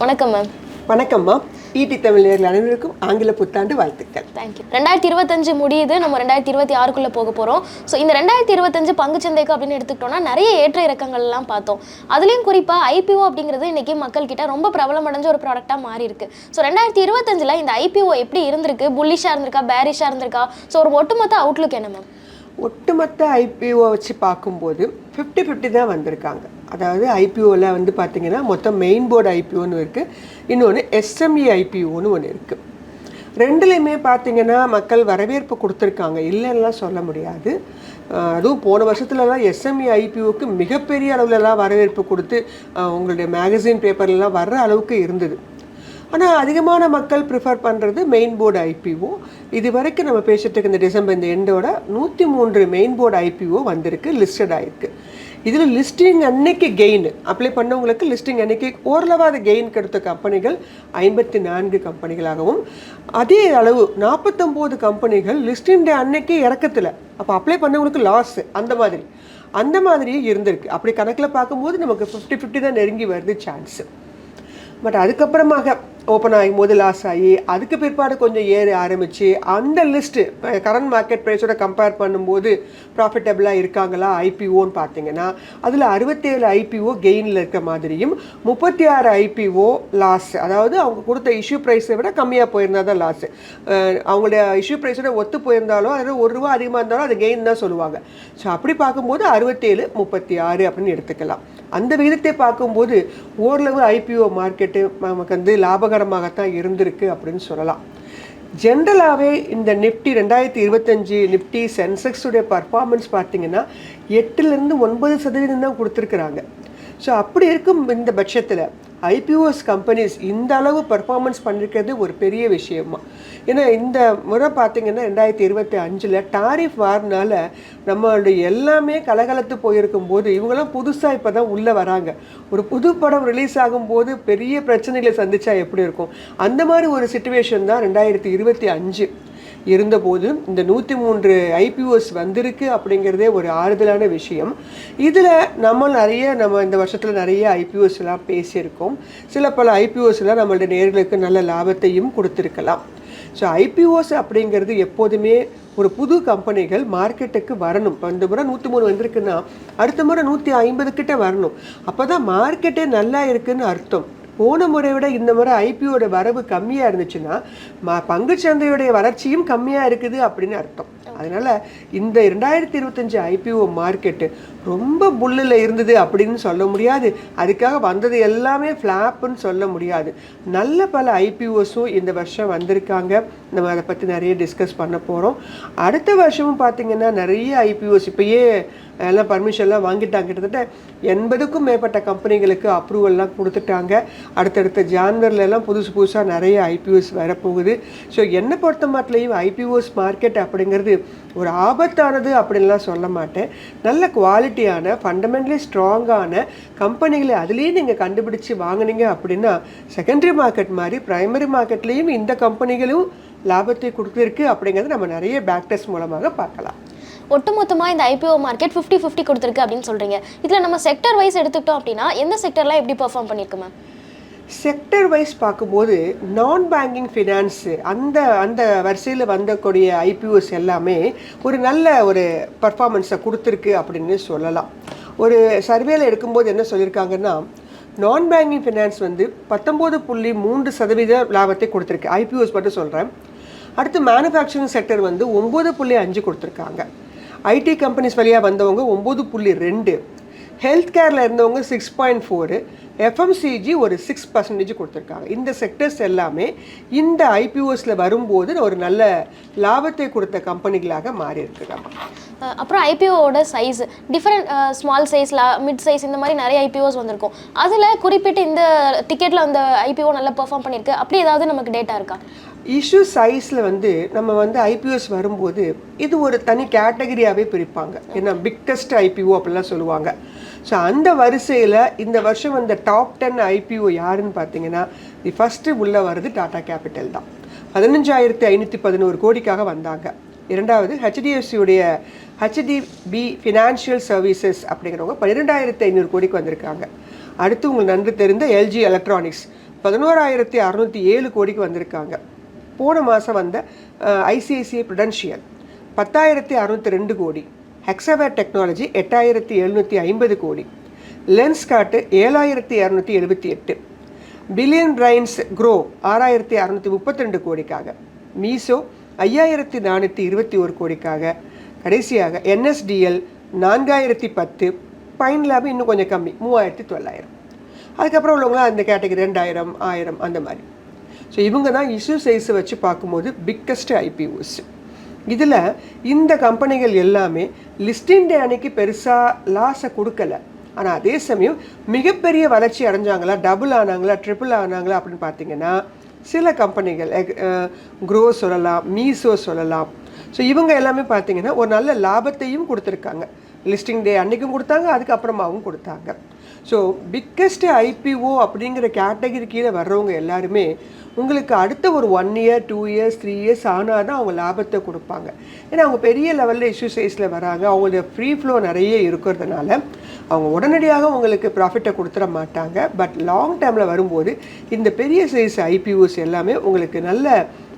வணக்கம் மேம் வணக்கம்மா ஈடி தமிழர்கள் அனைவருக்கும் ஆங்கில புத்தாண்டு வாழ்த்துக்கள். தேங்க்யூ ரெண்டாயிரத்தி இருபத்தஞ்சு முடியுது. நம்ம ரெண்டாயிரத்தி இருபத்தி ஆறுக்குள்ளே போக போகிறோம் ஸோ இந்த ரெண்டாயிரத்தி இருபத்தஞ்சு பங்குச்சந்தைக்கு அப்படின்னு எடுத்துக்கிட்டோம்னா நிறைய ஏற்ற இறக்கங்கள்லாம் பார்த்தோம். அதுலேயும் குறிப்பாக ஐபிஓ அப்படிங்கிறது இன்னைக்கு மக்கள் கிட்ட ரொம்ப பிரபலம் அடைஞ்ச ஒரு ப்ராடக்டாக மாறி இருக்கு ஸோ ரெண்டாயிரத்தி இருபத்தஞ்சில் இந்த ஐபிஓ எப்படி இருந்திருக்கு? புல்லிஷாக இருந்திருக்கா? பேரிஷாக இருந்திருக்கா? ஸோ ஒரு ஒட்டுமொத்த அவுட்லுக் என்ன மேம் ஒட்டுமொத்த ஐபிஓ வச்சு பார்க்கும்போது ஃபிஃப்டி ஃபிஃப்டி தான் வந்திருக்காங்க. அதாவது ஐபிஓவில் வந்து பார்த்திங்கன்னா மொத்தம் மெயின் போர்டு ஐபிஓன்னு இருக்குது இன்னொன்று எஸ்எம்இ ஐபிஓன்னு ஒன்று இருக்குது ரெண்டுலேயுமே பார்த்திங்கன்னா மக்கள் வரவேற்பு கொடுத்துருக்காங்க. இல்லைன்னா சொல்ல முடியாது. அதுவும் போன வருஷத்துலலாம் எஸ்எம்இ ஐபிஓக்கு மிகப்பெரிய அளவுலலாம் வரவேற்பு கொடுத்து உங்களுடைய மேகசின் பேப்பர்லாம் வர்ற அளவுக்கு இருந்தது. ஆனால் அதிகமான மக்கள் ப்ரிஃபர் பண்ணுறது மெயின் போர்டு ஐபிஓ இது வரைக்கும் நம்ம பேசிட்டு இருக்க இந்த டிசம்பர் இந்த எண்டோட நூற்றி மூன்று மெயின் போர்டு ஐபிஓ வந்திருக்கு லிஸ்டட் ஆகிருக்கு இதில் லிஸ்டிங் அன்னைக்கு கெயின் அப்ளை பண்ணவங்களுக்கு லிஸ்டிங் அன்னைக்கு ஓரளவாக கெயின் கிடைத்த கம்பெனிகள் ஐம்பத்தி நான்கு கம்பெனிகளாகவும் அதே அளவு நாற்பத்தொம்போது கம்பெனிகள் லிஸ்டிங் டே அன்னைக்கு இறக்கத்தில். அப்போ அப்ளை பண்ணவங்களுக்கு லாஸ் அந்த மாதிரி. அந்த மாதிரியே இருந்திருக்கு. அப்படி கணக்கில் பார்க்கும்போது நமக்கு ஃபிஃப்டி ஃபிஃப்டி தான் நெருங்கி வருது சான்ஸு பட் அதுக்கப்புறமாக ஓப்பன் ஆகும் போது லாஸ் ஆகி அதுக்கு பிற்பாடு கொஞ்சம் ஏற ஆரம்பித்து அந்த லிஸ்ட்டு கரண்ட் மார்க்கெட் ப்ரைஸோட கம்பேர் பண்ணும்போது ப்ராஃபிட்டபிளாக இருக்காங்களா ஐபிஓன்னு பார்த்தீங்கன்னா அதில் அறுபத்தேழு ஐபிஓ கெயினில் இருக்க மாதிரியும் முப்பத்தி ஆறு ஐபிஓ லாஸ் அதாவது அவங்க கொடுத்த இஷ்யூ ப்ரைஸை விட கம்மியாக போயிருந்தா தான் லாஸ் அவங்களுடைய இஷ்யூ ப்ரைஸோட ஒத்து போயிருந்தாலும் அதில் ஒரு ரூபா அதிகமாக இருந்தாலும் அது கெயின் தான் சொல்லுவாங்க. ஸோ அப்படி பார்க்கும்போது அறுபத்தேழு முப்பத்தி ஆறு அப்படின்னு எடுத்துக்கலாம். அந்த விகிதத்தை பார்க்கும்போது ஓரளவு ஐபிஓ மார்க்கெட்டு நமக்கு வந்து லாபகரமாகத்தான் இருந்திருக்கு அப்படின்னு சொல்லலாம். ஜென்ரலாகவே இந்த நிஃப்டி ரெண்டாயிரத்தி இருபத்தஞ்சி நிஃப்டி சென்செக்ஸுடைய பர்ஃபார்மன்ஸ் பார்த்தீங்கன்னா எட்டுலேருந்து ஒன்பது சதவீதம் தான் கொடுத்துருக்குறாங்க. ஸோ அப்படி இருக்கும் இந்த பட்சத்தில் ஐபிஓஎஸ் கம்பெனிஸ் இந்த அளவு பர்ஃபார்மன்ஸ் பண்ணிருக்கிறது ஒரு பெரிய விஷயமா. ஏன்னா இந்த முறை பார்த்தீங்கன்னா ரெண்டாயிரத்தி இருபத்தி அஞ்சில் டாரிஃப் வாரினால நம்மளுடைய எல்லாமே கலகலத்து போயிருக்கும் போது இவங்கெல்லாம் புதுசாக இப்போ தான் உள்ளே வராங்க. ஒரு புது படம் ரிலீஸ் ஆகும்போது பெரிய பிரச்சனைகளை சந்தித்தா எப்படி இருக்கும்? அந்த மாதிரி ஒரு சுச்சுவேஷன் தான் ரெண்டாயிரத்தி இருபத்தி அஞ்சு. இருந்தபோது இந்த நூற்றி மூன்று ஐபிஓஸ் வந்திருக்கு அப்படிங்கிறதே ஒரு ஆறுதலான விஷயம். இதில் நம்ம நிறைய நம்ம இந்த வருஷத்தில் நிறைய ஐபிஓஸ்லாம் பேசியிருக்கோம். சில பல ஐபிஓஸ்லாம் நம்மளுடைய நேர்களுக்கு நல்ல லாபத்தையும் கொடுத்துருக்கலாம். ஸோ ஐபிஓஸ் அப்படிங்கிறது எப்போதுமே ஒரு புது கம்பெனிகள் மார்க்கெட்டுக்கு வரணும். இப்போ இந்த முறை நூற்றி மூணு வந்திருக்குன்னா அடுத்த முறை நூற்றி ஐம்பது கிட்டே வரணும். அப்போ தான் மார்க்கெட்டே நல்லா இருக்குதுன்னு அர்த்தம். போன முறை விட இந்த முறை ஐபிஓட வரவு கம்மியாக இருந்துச்சுன்னா ம பங்குச்சந்தையுடைய வளர்ச்சியும் கம்மியாக இருக்குது அப்படின்னு அர்த்தம். அதனால் இந்த ரெண்டாயிரத்தி இருபத்தஞ்சு ஐபிஓ மார்க்கெட்டு ரொம்ப புல்லில் இருந்தது அப்படின்னு சொல்ல முடியாது. அதுக்காக வந்தது எல்லாமே ஃப்ளாப்புன்னு சொல்ல முடியாது. நல்ல பல ஐபிஓஸும் இந்த வருஷம் வந்திருக்காங்க. நம்ம அதை பற்றி நிறைய டிஸ்கஸ் பண்ண போகிறோம் அடுத்த வருஷமும் பார்த்திங்கன்னா நிறைய ஐபிஓஸ் இப்போயே எல்லாம் பர்மிஷன்லாம் வாங்கிட்டாங்க. கிட்டத்தட்ட எண்பதுக்கும் மேற்பட்ட கம்பெனிகளுக்கு அப்ரூவல்லாம் கொடுத்துட்டாங்க. அடுத்தடுத்த ஜான்வரிலெல்லாம் புதுசு புதுசாக நிறைய ஐபிஓஸ் வரப்போகுது. ஸோ என்னை பொறுத்த மாட்டிலையும் ஐபிஓஸ் மார்க்கெட் அப்படிங்கிறது ஒரு ஆபத்தானது அப்படின்லாம் சொல்ல மாட்டேன். நல்ல குவாலிட்டியான ஃபண்டமெண்டலி ஸ்ட்ராங்கான கம்பெனிகளை அதுலேயே நீங்கள் கண்டுபிடிச்சு வாங்குனீங்க அப்படின்னா செகண்டரி மார்க்கெட் மாதிரி ப்ரைமரி மார்க்கெட்லேயும் இந்த கம்பெனிகளும் லாபத்தை கொடுத்துருக்கு அப்படிங்கிறது நம்ம நிறைய பேக் டெஸ்ட் மூலமாக பார்க்கலாம். ஒட்டுமொத்தமாக இந்த ஐபிஓ மார்க்கெட் ஃபிஃப்டி ஃபிஃப்டி கொடுத்துருக்கு அப்படின்னு சொல்கிறீங்க இதில் நம்ம செக்டர் வைஸ் எடுத்துக்கிட்டோம் அப்படின்னா எந்த செக்டர்லாம் எப்படி பெர்ஃபார்ம் பண்ணியிருக்கு மேம் செக்டர் வைஸ் பார்க்கும்போது நான் பேங்கிங் ஃபினான்ஸு அந்த அந்த வரிசையில் வந்தக்கூடிய ஐபிஓஸ் எல்லாமே ஒரு நல்ல ஒரு பர்ஃபார்மன்ஸை கொடுத்துருக்கு அப்படின்னு சொல்லலாம். ஒரு சர்வேல எடுக்கும்போது என்ன சொல்லியிருக்காங்கன்னா நான் பேங்கிங் ஃபினான்ஸ் வந்து பத்தொம்போது புள்ளி மூன்று சதவீத லாபத்தை கொடுத்துருக்கு. ஐபிஓஸ் மட்டும் சொல்கிறேன் அடுத்து மேனுஃபேக்சரிங் செக்டர் வந்து ஒம்பது புள்ளி அஞ்சு கொடுத்துருக்காங்க. ஐடி கம்பெனிஸ் வழியாக வந்தவங்க ஒம்பது புள்ளி ரெண்டு. ஹெல்த் கேரில் இருந்தவங்க சிக்ஸ் பாயிண்ட் ஃபோரு எஃப்எம்சிஜி ஒரு சிக்ஸ் பர்சன்டேஜ் கொடுத்துருக்காங்க. இந்த செக்டர்ஸ் எல்லாமே இந்த ஐபிஓஸில் வரும்போது ஒரு நல்ல லாபத்தை கொடுத்த கம்பெனிகளாக மாறி அஹ் அப்புறம் ஐபிஓவோட size different small size mid size இந்த மாதிரி நிறைய ஐபிஓஸ் வந்திருக்கும். அதில் குறிப்பிட்டு இந்த டிக்கெட்டில் அந்த ஐபிஓ நல்லா பெர்ஃபார்ம் பண்ணியிருக்கு. அப்படி ஏதாவது நமக்கு டேட்டா இருக்கா? இஷ்யூ சைஸில் வந்து நம்ம வந்து ஐபிஓஸ் வரும்போது இது ஒரு தனி கேட்டகரியாகவே பிரிப்பாங்க. ஏன்னா பிக்கஸ்ட் ஐபிஓ அப்படிலாம் சொல்லுவாங்க. ஸோ அந்த வரிசையில் இந்த வருஷம் வந்த டாப் டென் ஐபிஓ யாருன்னு பார்த்தீங்கன்னா தி ஃபஸ்ட்டு உள்ளே வர்றது டாடா கேபிட்டல் தான். பதினஞ்சாயிரத்தி ஐநூற்றி பதினோரு கோடிக்காக வந்தாங்க. இரண்டாவது ஹெச்டிஎஃப்சியுடைய ஹெச்டிபி ஃபினான்ஷியல் சர்வீசஸ் அப்படிங்கிறவங்க பன்னிரெண்டாயிரத்தி ஐநூறு கோடிக்கு வந்திருக்காங்க. அடுத்து உங்களுக்கு நன்கு தெரிந்த எல்ஜி எலக்ட்ரானிக்ஸ் பதினோராயிரத்தி அறநூற்றி ஏழு கோடிக்கு வந்திருக்காங்க. போன மாதம் வந்த ஐசிஐசிஐ ப்ருடென்ஷியல் பத்தாயிரத்தி அறுநூற்றி ரெண்டு கோடி. ஹெக்ஸவேர் டெக்னாலஜி எட்டாயிரத்தி எழுநூற்றி ஐம்பது கோடி. லென்ஸ் காட்டு ஏழாயிரத்தி இரநூத்தி எழுபத்தி எட்டு. பில்லியன் பிரைன்ஸ் க்ரோ ஆறாயிரத்தி அறநூற்றி முப்பத்தி ரெண்டு கோடிக்காக. மீசோ ஐயாயிரத்தி நானூற்றி இருபத்தி ஒரு கோடிக்காக. கடைசியாக என்எஸ்டிஎல் நான்காயிரத்தி பத்து. பைன் லேப் இன்னும் கொஞ்சம் கம்மி மூவாயிரத்தி தொள்ளாயிரம். அதுக்கப்புறம் உள்ளவங்களாம் அந்த கேட்டகரி ரெண்டாயிரம் ஆயிரம் அந்த மாதிரி. ஸோ இவங்க தான் இஷ்யூ சைஸை வச்சு பார்க்கும்போது பிக்கஸ்ட் ஐபிஓஸ் இதில் இந்த கம்பெனிகள் எல்லாமே லிஸ்டின் டே அன்னைக்கு பெருசாக லாஸை கொடுக்கல. ஆனால் அதே சமயம் மிகப்பெரிய வளர்ச்சி அடைஞ்சாங்களா டபுள் ஆனாங்களா ட்ரிபிள் ஆனாங்களா அப்படின்னு பார்த்தீங்கன்னா சில கம்பெனிகள் க்ரோ சொல்லலாம் மீசோ சொல்லலாம். ஸோ இவங்க எல்லாமே பார்த்தீங்கன்னா ஒரு நல்ல லாபத்தையும் கொடுத்துருக்காங்க. லிஸ்டிங் டே அன்றைக்கும் கொடுத்தாங்க அதுக்கப்புறமாவும் கொடுத்தாங்க. ஸோ பிக்கஸ்ட் ஐபிஓ அப்படிங்கிற கேட்டகரி கீழே வர்றவங்க எல்லாருமே உங்களுக்கு அடுத்த ஒரு one year two years three years ஆனால் தான் அவங்க லாபத்தை கொடுப்பாங்க. ஏன்னா அவங்க பெரிய லெவலில் இஷ்யூ சைஸில் வராங்க. அவங்களோட ஃப்ரீ ஃப்ளோ நிறைய இருக்கிறதுனால அவங்க உடனடியாக உங்களுக்கு ப்ராஃபிட்டை கொடுத்துட மாட்டாங்க. பட் லாங் டேர்மில் வரும்போது இந்த பெரிய சைஸ் ஐபிஓஸ் எல்லாமே உங்களுக்கு நல்ல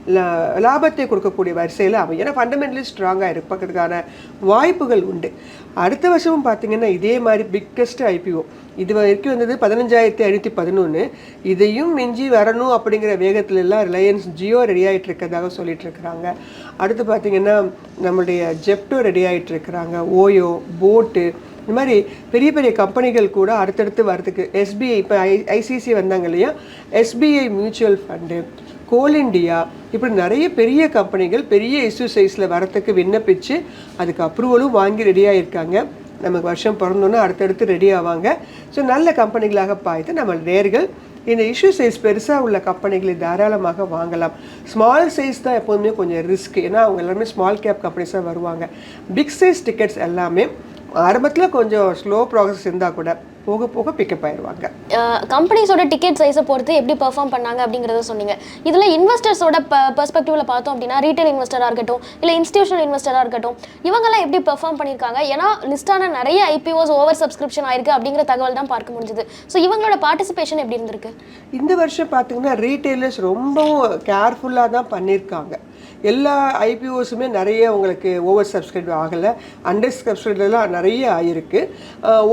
லா- லாபத்தை கொடுக்கக்கூடிய வரிசையில் அமையும். ஏன்னா ஃபண்டமெண்டலி ஸ்ட்ராங்காக இருப்பதற்கான வாய்ப்புகள் உண்டு. அடுத்த வருஷமும் பார்த்தீங்கன்னா இதே மாதிரி பிக்கஸ்ட் ஐபிஓ இது வரைக்கும் வந்தது பதினஞ்சாயிரத்தி ஐநூற்றி பதினொன்று இதையும் மிஞ்சி வரணும் அப்படிங்கிற வேகத்துல எல்லாம் ரிலையன்ஸ் ஜியோ ரெடி ஆகிட்டு இருக்கிறதாக சொல்லிட்டு இருக்கிறாங்க அடுத்து பார்த்தீங்கன்னா நம்மளுடைய ஜெப்டோ ரெடி ஆகிட்டு இருக்கிறாங்க ஓயோ போட்டு இந்த மாதிரி பெரிய பெரிய கம்பெனிகள் கூட அடுத்தடுத்து வரதுக்கு எஸ்பிஐ இப்போ ஐ ஐசிசி வந்தாங்க இல்லையா? SBI mutual fund Coal India இப்படி நிறைய பெரிய கம்பெனிகள் பெரிய இஷ்யூ சைஸில் வரத்துக்கு விண்ணப்பிச்சு அதுக்கு அப்ரூவலும் வாங்கி ரெடியாக இருக்காங்க நமக்கு வருஷம் பிறந்தோன்னே அடுத்தடுத்து ரெடி ஆவாங்க. ஸோ நல்ல கம்பெனிகளாக பார்த்து நம்ம நேர்கள் இந்த இஷ்யூ சைஸ் பெருசாக உள்ள கம்பெனிகளை தாராளமாக வாங்கலாம். ஸ்மால் சைஸ் தான் எப்போதுமே கொஞ்சம் ரிஸ்க் ஏன்னா அவங்க எல்லாருமே ஸ்மால் கேப் கம்பெனிஸாக வருவாங்க. பிக் சைஸ் டிக்கெட்ஸ் எல்லாமே ஆரம்பத்தில் கொஞ்சம் ஸ்லோ ப்ராசஸ் இருந்தால் கூட போக போக பிக்கப் ஆயிடுவாங்க கம்பெனிஸோட டிக்கெட் சைஸை பொறுத்து எப்படி பெர்ஃபார்ம் பண்ணாங்க அப்படிங்கிறத சொன்னீங்க. இதில் இன்வெஸ்டர்ஸோட பெர்ஸ்பெக்டிவ்ல பார்த்தோம் அப்படின்னா ரீட்டைல் இன்வெஸ்டராக இருக்கட்டும் இல்லை இன்ஸ்டியூஷனல் இன்வெஸ்டராக இருக்கட்டும் இவங்கெல்லாம் எப்படி பெர்ஃபார்ம் பண்ணியிருக்காங்க? ஏன்னா லிஸ்டான நிறைய ஐபிஓஸ் ஓவர் சப்ஸ்கிரிப்ஷன் ஆயிருக்கு அப்படிங்கிற தகவல் தான் பார்க்க முடிஞ்சுது. ஸோ இவங்களோட பார்ட்டிசிபேஷன் எப்படி இருந்திருக்கு? இந்த வருஷம் பார்த்தீங்கன்னா ரீட்டைலர்ஸ் ரொம்பவும் கேர்ஃபுல்லாக தான் பண்ணியிருக்காங்க. எல்லா ஐபிஓஸுமே நிறைய உங்களுக்கு ஓவர் சப்ஸ்கிரைப் ஆகலை. அண்டர் சப்ஸ்கிரைப்லாம் நிறைய ஆகிருக்கு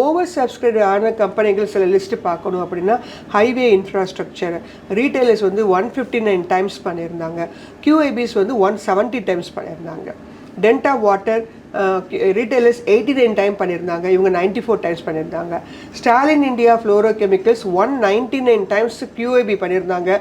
ஓவர் சப்ஸ்கிரைப் ஆன கம்பெனிகள் சில லிஸ்ட்டு பார்க்கணும் அப்படின்னா ஹைவே இன்ஃப்ராஸ்ட்ரக்சர் ரீட்டைலர்ஸ் வந்து ஒன் ஃபிஃப்டி நைன் டைம்ஸ் பண்ணியிருந்தாங்க கியூஐபிஸ் வந்து ஒன் செவன்ட்டி டைம்ஸ் பண்ணியிருந்தாங்க. Denta water retailers eighty nine time பண்ணியிருந்தாங்க. இவங்க நைன்டி ஃபோர் டைம்ஸ் பண்ணியிருந்தாங்க. Stallion India fluoro chemicals one ninety nine times QIB பண்ணியிருந்தாங்க.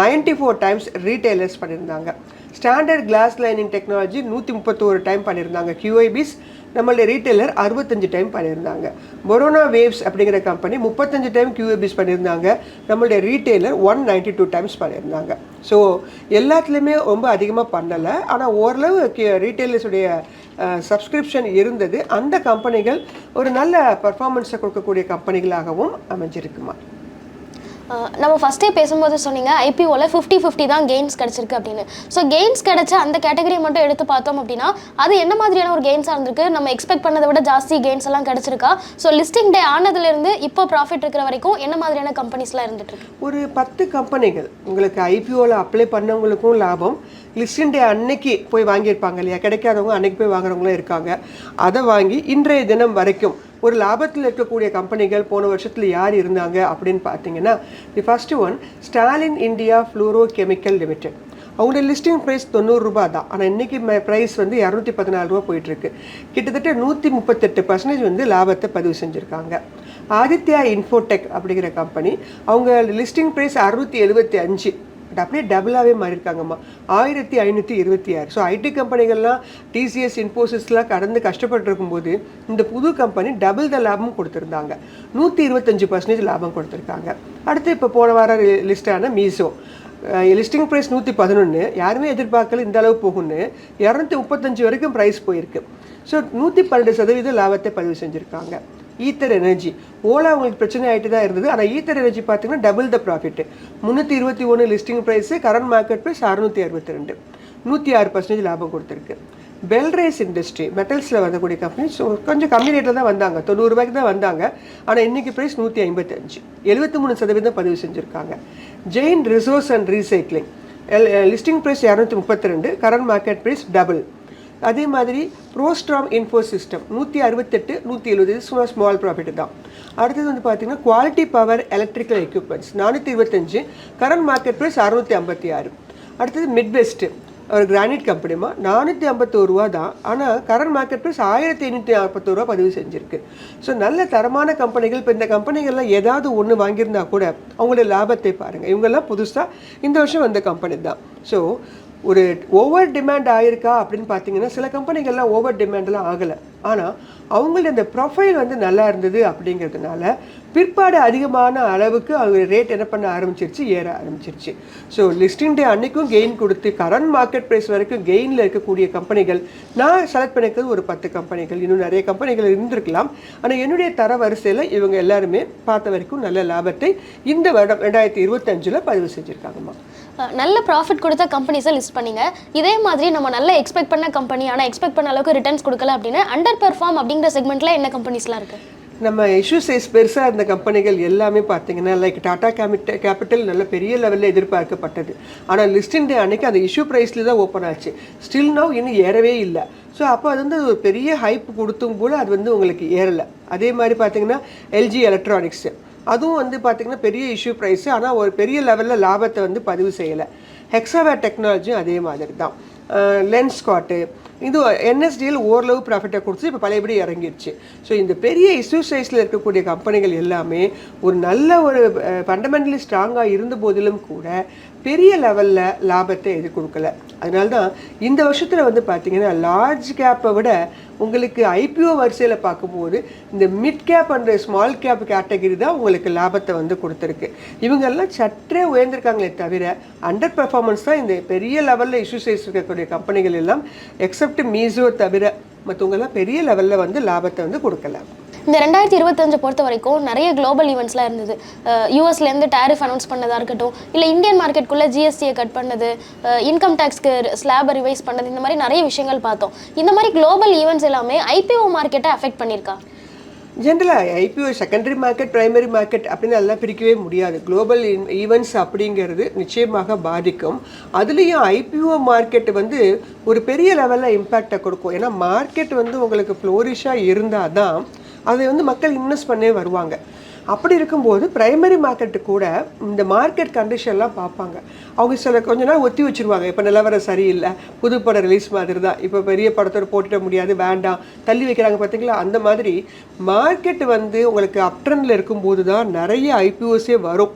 நைன்டி ஃபோர் டைம்ஸ் ரீட்டைலர்ஸ் பண்ணியிருந்தாங்க. Standard class lining technology நூற்றி முப்பத்தோரு டைம் பண்ணியிருந்தாங்க. கியூஐபிஸ் நம்மளுடைய ரீட்டைலர் அறுபத்தஞ்சு டைம் பண்ணியிருந்தாங்க. பொரோனா வேவ்ஸ் அப்படிங்கிற கம்பெனி முப்பத்தஞ்சு டைம் QIBs பண்ணியிருந்தாங்க. நம்மளுடைய retailer one ninety two times பண்ணியிருந்தாங்க. ஸோ எல்லாத்துலேயுமே ரொம்ப அதிகமாக பண்ணலை. ஆனால் ஓரளவு ரீட்டைலர்ஸுடைய சப்ஸ்கிரிப்ஷன் இருந்தது. அந்த கம்பெனிகள் ஒரு நல்ல பர்ஃபார்மன்ஸை கொடுக்கக்கூடிய கம்பெனிகளாகவும் அமைஞ்சிருக்குமா? நம்ம ஃபஸ்ட்டே பேசும்போது சொன்னீங்க ஐபிஓவில் ஃபிஃப்டி ஃபிஃப்டி தான் கெயின்ஸ் கிடச்சிருக்கு அப்படின்னு. ஸோ கெயின்ஸ் கிடைச்ச அந்த கேட்டகரியை மட்டும் எடுத்து பார்த்தோம் அப்படின்னா அது என்ன மாதிரியான ஒரு கெயின்ஸாக இருந்திருக்கு? நம்ம எக்ஸ்பெக்ட் பண்ணதை விட ஜாஸ்தி கெயின்ஸ் எல்லாம் கிடச்சிருக்கா? ஸோ லிஸ்டிங் டே ஆனதுலேருந்து இப்போ ப்ராஃபிட் இருக்கிற வரைக்கும் என்ன மாதிரியான கம்பெனிஸ்லாம் இருந்துட்டு இருக்கு? ஒரு பத்து கம்பெனிகள் உங்களுக்கு ஐபிஓவில் அப்ளை பண்ணவங்களுக்கும் லாபம். லிஸ்டிங் டே அன்னைக்கு போய் வாங்கியிருப்பாங்க இல்லையா? கிடைக்காதவங்க அன்னைக்கு போய் வாங்குறவங்களும் இருக்காங்க. அதை வாங்கி இன்றைய தினம் வரைக்கும் ஒரு லாபத்தில் இருக்கக்கூடிய கம்பெனிகள் போன வருஷத்தில் யார் இருந்தாங்க அப்படின்னு பார்த்தீங்கன்னா the first one Stallion India fluoro chemical limited அவங்களுடைய லிஸ்டிங் ப்ரைஸ் தொண்ணூறுரூபா தான். ஆனால் இன்றைக்கி ப்ரைஸ் வந்து இரநூத்தி பதினாலு ரூபா போயிட்டுருக்கு கிட்டத்தட்ட நூற்றி முப்பத்தெட்டு பர்சன்டேஜ் வந்து லாபத்தை பதிவு செஞ்சுருக்காங்க. ஆதித்யா இன்ஃபோடெக் அப்படிங்கிற கம்பெனி அவங்க லிஸ்டிங் ப்ரைஸ் அறுநூற்றி எழுபத்தி அஞ்சு. பட் அப்படியே டபுளாகவே மாறியிருக்காங்கம்மா. ஆயிரத்தி ஐநூற்றி இருபத்தி ஆறு. ஸோ ஐடி கம்பெனிகள்லாம் டிசிஎஸ் இன்ஃபோசிஸ்லாம் கடந்து கஷ்டப்பட்டு போது இந்த புது கம்பெனி டபுள் த லாபம் கொடுத்துருந்தாங்க. நூற்றி இருபத்தஞ்சு பர்சன்டேஜ் லாபம் கொடுத்துருக்காங்க. அடுத்து இப்போ போன வாரம் லிஸ்டான மீசோ. லிஸ்டிங் ப்ரைஸ் நூற்றி பதினொன்று யாருமே எதிர்பார்க்கல இந்த அளவு போகும்னு. இரநூத்தி முப்பத்தஞ்சு வரைக்கும் ப்ரைஸ் போயிருக்கு. ஸோ நூற்றி பன்னெண்டு சதவீதம் லாபத்தை பதிவு செஞ்சுருக்காங்க. ஈத்தர் எனர்ஜி ஓலா உங்களுக்கு பிரச்சனை ஆகிட்டு தான் இருந்தது. ஆனால் ஈத்தர் எனர்ஜி பார்த்தீங்கன்னா டபுள் த ப்ராஃபிட் முந்நூற்றி இருபத்தி ஒன்று listing price current market price அறுநூற்றி அறுபத்தி ரெண்டு. நூற்றி ஆறு பர்சன்டேஜ் லாபம் கொடுத்துருக்கு. பெல்ரேஸ் இண்டஸ்ட்ரி மெட்டல்ஸில் வரக்கூடிய கம்பெனி ஸோ கொஞ்சம் கம்மி ரேட்டில் தான் வந்தாங்க. தொண்ணூறுரூபாய்க்கு தான் வந்தாங்க. ஆனால் இன்னைக்கு ப்ரைஸ் நூற்றி ஐம்பத்தஞ்சு எழுபத்தி மூணு சதவீதம் பதிவு செஞ்சுருக்காங்க. Jain resource and recycling listing price இரநூத்தி முப்பத்தி ரெண்டு. கரண்ட் மார்க்கெட் ப்ரைஸ் டபுள் அதே மாதிரி ப்ரோஸ்ட்ராம் இன்ஃபோ சிஸ்டம் நூற்றி அறுபத்தெட்டு நூற்றி எழுபது சும்மா ஸ்மால் ப்ராஃபிட் தான். அடுத்தது வந்து பார்த்தீங்கன்னா குவாலிட்டி பவர் எலக்ட்ரிக்கல் எக்யூப்மெண்ட்ஸ் நானூற்றி இருபத்தஞ்சு கரண்ட் மார்க்கெட் ப்ரைஸ் அறுநூற்றி ஐம்பத்தி ஆறு. அடுத்தது மிட்வெஸ்ட்டு ஒரு கிரானைட் கம்பெனிமா நானூற்றி ஐம்பத்தோரு ரூபா தான். ஆனால் கரண்ட் மார்க்கெட் ப்ரைஸ் ஆயிரத்தி ஐநூற்றி நாற்பத்தோரு ரூபா பதிவு செஞ்சுருக்கு. ஸோ நல்ல தரமான கம்பெனிகள் இப்போ இந்த கம்பெனிகள்லாம் ஏதாவது ஒன்று வாங்கியிருந்தா கூட அவங்களோட லாபத்தை பாருங்கள் இவங்கெல்லாம் புதுசாக இந்த வருஷம் வந்த கம்பெனி தான். ஸோ ஒரு ஓவர் டிமாண்ட் ஆயிருக்கா அப்படின்னு பார்த்தீங்கன்னா சில கம்பெனிகள்லாம் ஓவர் டிமாண்ட்லாம் ஆகலை. ஆனால் அவங்களுடைய அந்த ப்ரொஃபைல் வந்து நல்லா இருந்தது அப்படிங்கிறதுனால பிற்பாடு அதிகமான அளவுக்கு அவங்க ரேட் என்ன பண்ண ஆரம்பிச்சிருச்சு ஏற ஆரம்பிச்சிருச்சு. ஸோ லிஸ்டிங் டே அன்னைக்கும் கெயின் கொடுத்து கரண்ட் மார்க்கெட் ப்ரைஸ் வரைக்கும் கெயினில் இருக்கக்கூடிய கம்பெனிகள் நான் செலக்ட் பண்ணிக்கிறது ஒரு பத்து கம்பெனிகள் இன்னும் நிறைய கம்பெனிகள் இருந்திருக்கலாம். ஆனால் என்னுடைய தர வரிசையில் இவங்க எல்லாருமே பார்த்த வரைக்கும் நல்ல லாபத்தை இந்த வருடம் ரெண்டாயிரத்தி இருபத்தஞ்சில் பதிவு செஞ்சுருக்காங்கம்மா. நல்ல ப்ராஃபிட் கொடுத்த கம்பெனிஸை லிஸ்ட் பண்ணிங்க. இதே மாதிரி நம்ம நல்ல எக்ஸ்பெக்ட் பண்ண கம்பெனி ஆனால் எக்ஸ்பெக்ட் பண்ண அளவுக்கு ரிட்டர்ன்ஸ் கொடுக்கல அப்படின்னு அண்டர் பெர்ஃபார்ம் அப்படிங்கிற செக்மெண்ட்டில் என்ன கம்பெனிஸ்லாம் இருக்குது நம்ம இஷ்யூ சைஸ் பெருசாக இருந்த கம்பெனிகள் எல்லாமே பார்த்தீங்கன்னா லைக் டாடா கேபிட்ட கேபிட்டல் நல்ல பெரிய லெவலில் எதிர்பார்க்கப்பட்டது. ஆனால் லிஸ்டின் டே அன்றைக்கி அந்த இஷ்யூ ப்ரைஸில் தான் ஓப்பன் ஆச்சு. ஸ்டில் நவ் இன்னும் ஏறவே இல்லை. ஸோ அப்போ அது வந்து ஒரு பெரிய ஹைப் கொடுத்தும் கூட அது வந்து உங்களுக்கு ஏறலை. அதே மாதிரி பார்த்தீங்கன்னா எல்ஜி எலக்ட்ரானிக்ஸு அதுவும் வந்து பார்த்தீங்கன்னா பெரிய இஷ்யூ ப்ரைஸு ஆனால் ஒரு பெரிய லெவலில் லாபத்தை வந்து பதிவு செய்யலை. ஹெக்ஸாவேர் டெக்னாலஜியும் அதே மாதிரி தான். லென்ஸ் காட்டு இது என்எஸ்டியில் ஓரளவு ப்ராஃபிட்டை கொடுத்து இப்போ பழையபடி இறங்கிடுச்சு ஸோ இந்த பெரிய இஷ்யூ சைஸில் இருக்கக்கூடிய கம்பெனிகள் எல்லாமே ஒரு நல்ல ஒரு ஃபண்டமெண்டலி ஸ்ட்ராங்காக இருந்த போதிலும் கூட பெரிய லெவலில் லாபத்தை எதிர்கொடுக்கல. அதனால தான் இந்த வருஷத்தில் வந்து பார்த்திங்கன்னா லார்ஜ் கேப்பை விட உங்களுக்கு ஐபிஓ வரிசையில் பார்க்கும்போது இந்த mid cap and small cap category தான் உங்களுக்கு லாபத்தை வந்து கொடுத்துருக்கு. இவங்கெல்லாம் சற்றே உயர்ந்திருக்காங்களே தவிர அண்டர் பெர்ஃபார்மன்ஸ் தான் இந்த பெரிய லெவலில் இஷ்யூ சைஸ் இருக்கக்கூடிய கம்பெனிகள் எல்லாம் எக்ஸப்ட் மீசோ தவிர மற்றவங்கெல்லாம் பெரிய லெவலில் வந்து லாபத்தை வந்து கொடுக்கல. இந்த ரெண்டாயிரத்தி இருபத்தஞ்சு பொறுத்த வரைக்கும் நிறைய குளோபல் ஈவெண்ட்ஸ்லாம் இருந்தது. யூஎஸ்லேருந்து டேரிஃப் அனௌன்ஸ் பண்ணதாக இருக்கட்டும் இல்லை இந்தியன் மார்க்கெட்டுக்குள்ளே ஜிஎஸ்டியை கட் பண்ணது இன்கம் டேக்ஸ்க்கு ஸ்லாபை ரிவைஸ் பண்ணது இந்த மாதிரி நிறைய விஷயங்கள் பார்த்தோம். இந்த மாதிரி குளோபல் ஈவெண்ட்ஸ் எல்லாமே ஐபிஓ மார்க்கெட்டை அஃபெக்ட் பண்ணியிருக்கா? ஜென்ரலாக IPO secondary market primary market அப்படின்னு அதெல்லாம் பிரிக்கவே முடியாது. குளோபல் ஈவெண்ட்ஸ் அப்படிங்கிறது நிச்சயமாக பாதிக்கும். அதுலேயும் ஐபிஓ மார்க்கெட் வந்து ஒரு பெரிய லெவலில் இம்பேக்டை கொடுக்கும். ஏன்னா மார்க்கெட் வந்து உங்களுக்கு ஃப்ளோரிஷாக இருந்தால் தான் அதை வந்து மக்கள் இன்வெஸ்ட் பண்ணே வருவாங்க. அப்படி இருக்கும்போது பிரைமரி மார்க்கெட்டு கூட இந்த மார்க்கெட் கண்டிஷன்லாம் பார்ப்பாங்க. அவங்க சில கொஞ்ச நாள் ஒத்தி வச்சிருவாங்க. இப்போ நிலவரம் சரியில்லை. புது படம் ரிலீஸ் மாதிரி தான் இப்போ பெரிய படத்தோட போட்டுட முடியாது. வேண்டாம். தள்ளி வைக்கிறாங்க பார்த்தீங்களா அந்த மாதிரி மார்க்கெட் வந்து உங்களுக்கு அப் ட்ரெண்டில் இருக்கும்போது தான் நிறைய ஐபிஓஸே வரும்.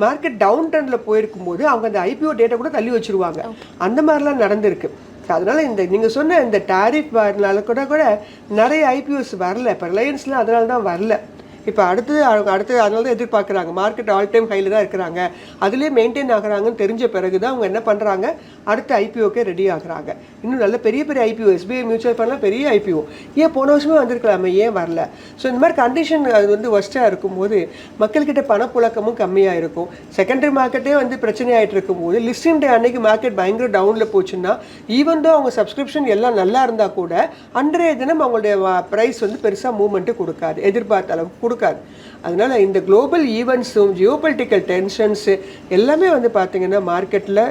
மார்க்கெட் டவுன் ட்ரெண்டில் போயிருக்கும்போது அவங்க அந்த ஐபிஓ டேட்டா கூட தள்ளி வச்சிருவாங்க. அந்த மாதிரிலாம் நடந்திருக்கு. அதனால இந்த நீங்கள் சொன்ன இந்த டாரிஃப் வரனால கூட கூட நிறைய ஐபிஓஸ் வரல. இப்போ ரிலையன்ஸ்லாம் அதனால தான் வரல. இப்போ அடுத்தது அவங்க அடுத்து அதனால தான் எதிர்பார்க்குறாங்க மார்க்கெட் ஆல் டைம் ஹையில் தான் இருக்கிறாங்க. அதுலேயே மெயின்டைன் ஆகிறாங்கன்னு தெரிஞ்ச பிறகு தான் அவங்க என்ன பண்ணுறாங்க அடுத்த ஐபிஓக்கே ரெடி ஆகுறாங்க. இன்னும் நல்ல பெரிய பெரிய ஐபிஓ எஸ்பிஐ மியூச்சுவல் ஃபண்ட்லாம் பெரிய ஐபிஓ ஏன் போன வருஷமே வந்திருக்கலாமே ஏன் வரல? ஸோ இந்த மாதிரி கண்டிஷன் அது வந்து ஒஸ்ட்டாக இருக்கும்போது மக்கள்கிட்ட பணப்புழக்கமும் கம்மியாக இருக்கும் செகண்டரி மார்க்கெட்டே வந்து பிரச்சனை ஆகிட்டு இருக்கும்போது லிஸ்டிங் டே அன்னைக்கு மார்க்கெட் பயங்கர டவுனில் போச்சுன்னா ஈவன் தோ அவங்க சப்ஸ்கிரிப்ஷன் எல்லாம் நல்லா இருந்தால் கூட அன்றைய தினம் அவங்களுடைய ப்ரைஸ் வந்து பெருசாக மூவ்மெண்ட்டு கொடுக்காது எதிர்பார்த்த அளவுக்கு கொடுக்காது. அதனால இந்த குளோபல் ஈவெண்ட்ஸும் ஜியோபொலிட்டிக்கல் டென்ஷன்ஸு எல்லாமே வந்து பார்த்திங்கன்னா மார்க்கெட்டில்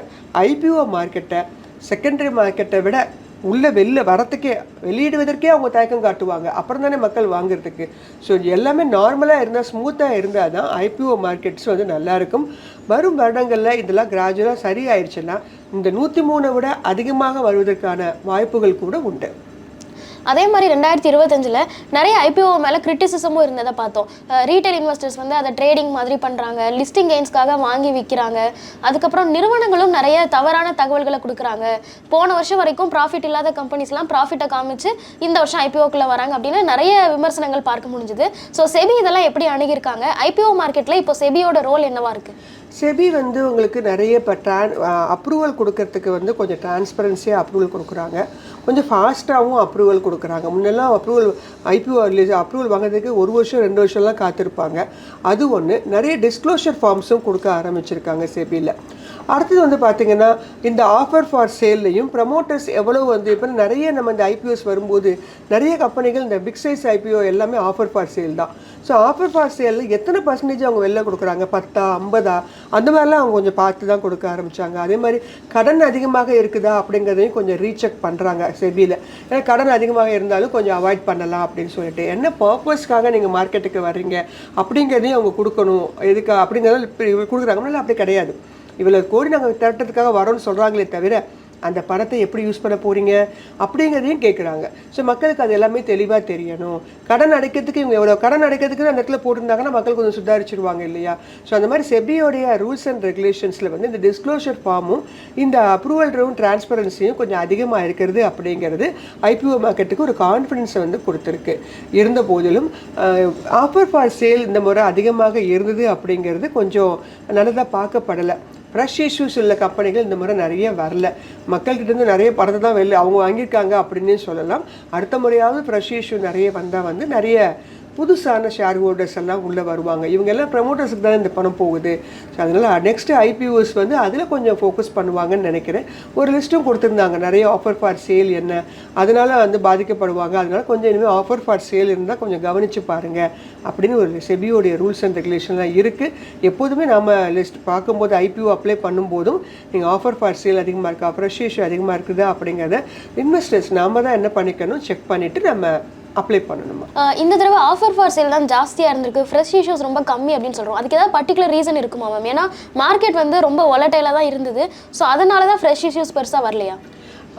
ஐபிஓ மார்க்கெட்டை செகண்டரி மார்க்கெட்டை விட உள்ள வெளில வரத்துக்கே வெளியிடுவதற்கே அவங்க தயக்கம் காட்டுவாங்க. அப்புறம் தானே மக்கள் வாங்குறதுக்கு. ஸோ எல்லாமே நார்மலாக இருந்தால் ஸ்மூத்தாக இருந்தால் தான் ஐபிஓ மார்க்கெட்ஸ் வந்து நல்லா இருக்கும். வரும் வருடங்களில் இதெல்லாம் கிராஜுவலாக சரியாயிருச்சுன்னா இந்த நூற்றி மூணை விட அதிகமாக வருவதற்கான வாய்ப்புகள் கூட உண்டு. அதே மாதிரி ரெண்டாயிரத்தி இருபத்தஞ்சில் நிறைய ஐபிஓ மேலே கிரிட்டிசிசமும் இருந்ததை பார்த்தோம். ரீட்டைல் இன்வெஸ்டர்ஸ் வந்து அதை ட்ரேடிங் மாதிரி பண்ணுறாங்க லிஸ்டிங் கெயின்ஸ்க்காக வாங்கி விற்கிறாங்க அதுக்கப்புறம் நிறுவனங்களும் நிறைய தவறான தகவல்களை கொடுக்குறாங்க. போன வருஷம் வரைக்கும் ப்ராஃபிட் இல்லாத கம்பெனிஸ்லாம் ப்ராஃபிட்டை காமிச்சு இந்த வருஷம் ஐபிஓக்குள்ளே வராங்க அப்படின்னு நிறைய விமர்சனங்கள் பார்க்க முடிஞ்சுது. ஸோ செபி இதெல்லாம் எப்படி அணுகியிருக்காங்க? ஐபிஓ மார்க்கெட்டில் இப்போ செபியோட ரோல் என்னவா இருக்குது செபி வந்து உங்களுக்கு நிறைய இப்போ ட்ரான் அப்ரூவல் கொடுக்கறதுக்கு வந்து கொஞ்சம் டிரான்ஸ்பரன்சியாக அப்ரூவல் கொடுக்குறாங்க. கொஞ்சம் ஃபாஸ்ட்டாகவும் அப்ரூவல் கொடுக்குறாங்க. முன்னெல்லாம் அப்ரூவல் ஐபிஓ அப்ரூவல் வாங்குறதுக்கு ஒரு வருஷம் ரெண்டு வருஷம்லாம் காத்திருப்பாங்க. அது ஒன்று நிறைய டிஸ்க்ளோஷர் ஃபார்ம்ஸும் கொடுக்க ஆரம்பிச்சிருக்காங்க செபியில் அடுத்தது வந்து பார்த்தீங்கன்னா இந்த ஆஃபர் ஃபார் சேல்லையும் ப்ரமோட்டர்ஸ் எவ்வளோ வந்து இப்போ நிறைய நம்ம இந்த ஐபிஓஸ் வரும்போது நிறைய கம்பெனிகள் இந்த பிக் சைஸ் ஐபிஓ எல்லாமே ஆஃபர் ஃபார் சேல் தான். ஸோ ஆஃபர் ஃபார் சேலில் எத்தனை பர்சன்டேஜ் அவங்க வெளில கொடுக்குறாங்க? பத்தா ஐம்பதா? அந்த மாதிரிலாம் அவங்க கொஞ்சம் பார்த்து தான் கொடுக்க ஆரம்பித்தாங்க அதே மாதிரி கடன் அதிகமாக இருக்குதா அப்படிங்கிறதையும் கொஞ்சம் ரீசெக் பண்ணுறாங்க செபியில் ஏன்னா கடன் அதிகமாக இருந்தாலும் கொஞ்சம் அவாய்ட் பண்ணலாம் அப்படின்னு சொல்லிட்டு. என்ன பர்பஸ்க்காக நீங்கள் மார்க்கெட்டுக்கு வர்றீங்க? அப்படிங்கிறதையும் அவங்க கொடுக்கணும். எதுக்கு அப்படிங்கிறத கொடுக்குறாங்க. அப்படி கிடையாது. இவ்வளோ கோடி நாங்கள் திரட்டத்துக்காக வரோம்னு சொல்கிறாங்களே தவிர அந்த பணத்தை எப்படி யூஸ் பண்ண போகிறீங்க அப்படிங்கிறதையும் கேட்குறாங்க ஸோ மக்களுக்கு அது எல்லாமே தெளிவாக தெரியணும். கடன் அடைக்கிறதுக்கு இவங்க எவ்வளோ கடன் அடைக்கிறதுக்கு அந்த இடத்துல போட்டிருந்தாங்கன்னா மக்கள் கொஞ்சம் சுதாரிச்சிருவாங்க இல்லையா? ஸோ அந்த மாதிரி செபியோடைய ரூல்ஸ் அண்ட் ரெகுலேஷன்ஸில் வந்து இந்த டிஸ்க்ளோஷர் ஃபார்மும் இந்த அப்ரூவல் ரூம் டிரான்ஸ்பரன்சியும் கொஞ்சம் அதிகமாக இருக்கிறது அப்படிங்கிறது ஐபிஓ மார்க்கெட்டுக்கு ஒரு கான்ஃபிடென்ஸை வந்து கொடுத்துருக்கு. இருந்த போதிலும் ஆஃபர் ஃபார் சேல் இந்த முறை அதிகமாக இருந்தது அப்படிங்கிறது கொஞ்சம் நல்லதாக பார்க்கப்படலை. ப்ரெஷ் இஷ்யூஸ் உள்ள கம்பெனிகள் இந்த முறை நிறைய வரல. மக்கள்கிட்டேருந்து நிறைய படத்தை தான் வெளில அவங்க வாங்கியிருக்காங்க அப்படின்னு சொல்லலாம். அடுத்த முறையாவது ப்ரெஷ் இஷ்யூ நிறைய வந்தால் வந்து நிறைய புதுசான ஷேர் ஹோல்டர்ஸ் எல்லாம் உள்ளே வருவாங்க. இவங்க எல்லாம் ப்ரமோட்டர்ஸுக்கு தான் இந்த பணம் போகுது. ஸோ அதனால் நெக்ஸ்ட்டு ஐபிஓஸ் வந்து அதில் கொஞ்சம் ஃபோக்கஸ் பண்ணுவாங்கன்னு நினைக்கிறேன். ஒரு லிஸ்ட்டும் கொடுத்துருந்தாங்க. நிறைய ஆஃபர் ஃபார் சேல் என்ன அதனால் வந்து பாதிக்கப்படுவாங்க. அதனால் கொஞ்சம் இனிமேல் ஆஃபர் ஃபார் சேல் இருந்தால் கொஞ்சம் கவனித்து பாருங்கள் அப்படின்னு ஒரு செபியோடைய ரூல்ஸ் அண்ட் ரெகுலேஷன்லாம் இருக்குது எப்போதுமே நம்ம லிஸ்ட் பார்க்கும்போது ஐபிஓ அப்ளை பண்ணும்போதும் நீங்கள் ஆஃபர் ஃபார் சேல் அதிகமாக இருக்கா ஃப்ரெஷ் இஷ்யூ அதிகமாக இருக்குதா அப்படிங்கிறத இன்வெஸ்டர்ஸ் நாம தான் என்ன பண்ணிக்கணும் செக் பண்ணிவிட்டு நம்ம அப்ளை பண்ணணுமா? இந்த தடவை ஆஃபர் ஃபார் சேல் தான் ஜாஸ்தியாக இருந்திருக்கு. ஃப்ரெஷ் இஷ்யூஸ் ரொம்ப கம்மி அப்படின்னு சொல்கிறோம் அதுக்கு ஏதாவது பர்டிகுலர் ரீசன் இருக்குமா மேம் ஏன்னா மார்க்கெட் வந்து ரொம்ப ஒலட்டைலாக தான் இருந்தது. ஸோ அதனால தான் ஃப்ரெஷ் இஷ்யூஸ் பெருசாக வரலையா?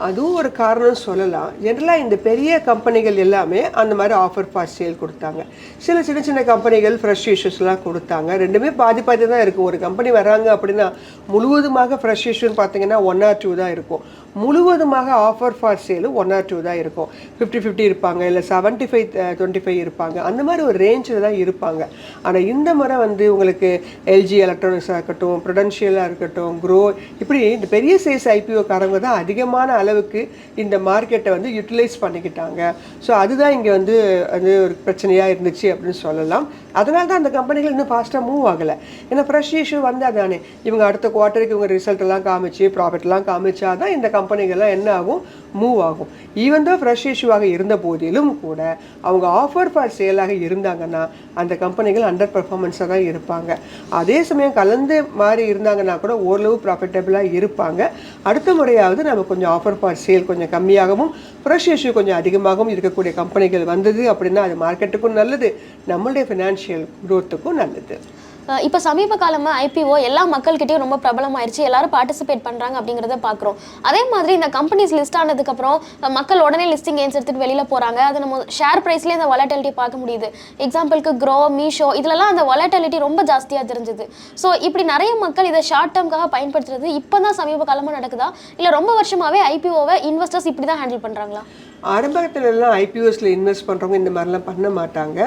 அதுவும் ஒரு காரணம் சொல்லலாம். ஜென்ரலாக இந்த பெரிய கம்பெனிகள் எல்லாமே அந்த மாதிரி ஆஃபர் ஃபார் சேல் கொடுத்தாங்க. சில சின்ன சின்ன கம்பெனிகள் ஃப்ரெஷ் இஷ்யூஸ்லாம் கொடுத்தாங்க. ரெண்டுமே பாதி பாதி தான் இருக்கும் ஒரு கம்பெனி வராங்க அப்படின்னா முழுவதுமாக ஃப்ரெஷ் இஷ்யூன்னு பார்த்தீங்கன்னா ஒன் ஆர் டூ தான் இருக்கும். முழுவதுமாக ஆஃபர் ஃபார் சேலும் ஒன் ஆர் டூ தான் இருக்கும். ஃபிஃப்டி ஃபிஃப்டி இருப்பாங்க. இல்லை செவன்ட்டி ஃபைவ் டுவெண்ட்டி ஃபைவ் இருப்பாங்க. அந்த மாதிரி ஒரு ரேஞ்சில் தான் இருப்பாங்க. ஆனால் இந்த முறை வந்து உங்களுக்கு எல்ஜி எலக்ட்ரானிக்ஸாக இருக்கட்டும் ப்ரொடென்ஷியலாக இருக்கட்டும் க்ரோ இப்படி இந்த பெரிய சைஸ் ஐபிஓ காரங்க தான் அதிகமான அளவுக்கு இந்த மார்க்கெட்டை வந்து யூட்டிலைஸ் பண்ணிக்கிட்டாங்க. ஸோ அதுதான் இங்கே வந்து அது ஒரு பிரச்சனையாக இருந்துச்சு அப்படின்னு சொல்லலாம். அதனால தான் அந்த கம்பெனிகள் இன்னும் ஃபாஸ்ட்டாக மூவ் ஆகலை. ஏன்னா ஃப்ரெஷ் இஷ்யூ வந்தால் தானே. இவங்க அடுத்த குவார்ட்டருக்கு இவங்க ரிசல்ட்டெல்லாம் காமிச்சு ப்ராஃபிட்லாம் காமிச்சா தான் இந்த கம்பெனிகள்லாம் என்ன ஆகும்? மூவ் ஆகும். ஈவன் தான் ஃப்ரெஷ் இஷ்யூவாக இருந்த போதிலும் கூட அவங்க ஆஃபர் ஃபார் சேலாக இருந்தாங்கன்னா அந்த கம்பெனிகள் அண்டர் பெர்ஃபார்மன்ஸாக தான் இருப்பாங்க. அதே சமயம் கலந்து மாதிரி இருந்தாங்கன்னா கூட ஓரளவு ப்ராஃபிட்டபிளாக இருப்பாங்க. அடுத்த முறையாவது நம்ம கொஞ்சம் ஆஃபர் ஃபார் சேல் கொஞ்சம் கம்மியாகவும் ஃப்ரெஷ் இஷ்யூ கொஞ்சம் அதிகமாகவும் இருக்கக்கூடிய கம்பெனிகள் வந்தது அப்படின்னா அது மார்க்கெட்டுக்கும் நல்லது. நம்மளுடைய ஃபினான்ஷியல் க்ரோத்துக்கும் நல்லது. இப்போ சமீப காலமாக ஐபிஓ எல்லா மக்கள்கிட்டயும் ரொம்ப பிரபலமாயிருச்சு. எல்லாரும் பார்ட்டிசிபேட் பண்ணுறாங்க அப்படிங்கிறத பார்க்குறோம் அதே மாதிரி இந்த கம்பெனிஸ் லிஸ்ட் ஆனதுக்கப்புறம் மக்கள் உடனே லிஸ்டிங் ஏன்ஸ் எடுத்துகிட்டு வெளியில் போகிறாங்க அது நம்ம ஷேர் ப்ரைஸ்லேயே அந்த வாலட்டாலிட்டி பார்க்க முடியுது. எக்ஸாம்பிளுக்கு க்ரோ மீஷோ இதுலலாம் அந்த வாலட்டாலிட்டி ரொம்ப ஜாஸ்தியாக தெரிஞ்சுது. ஸோ இப்படி நிறைய மக்கள் இதை ஷார்ட் டேர்ம்காக பயன்படுத்துறது இப்போ தான் சமீப காலமாக நடக்குதா? இல்லை ரொம்ப வருஷமாகவே ஐபிஓவை இன்வெஸ்டர்ஸ் இப்படி தான் ஹேண்டில் பண்ணுறாங்களா ஆரம்பத்துல எல்லாம் ஐபிஓஸில் இன்வெஸ்ட் பண்ணுறவங்க இந்த மாதிரிலாம் பண்ண மாட்டாங்க.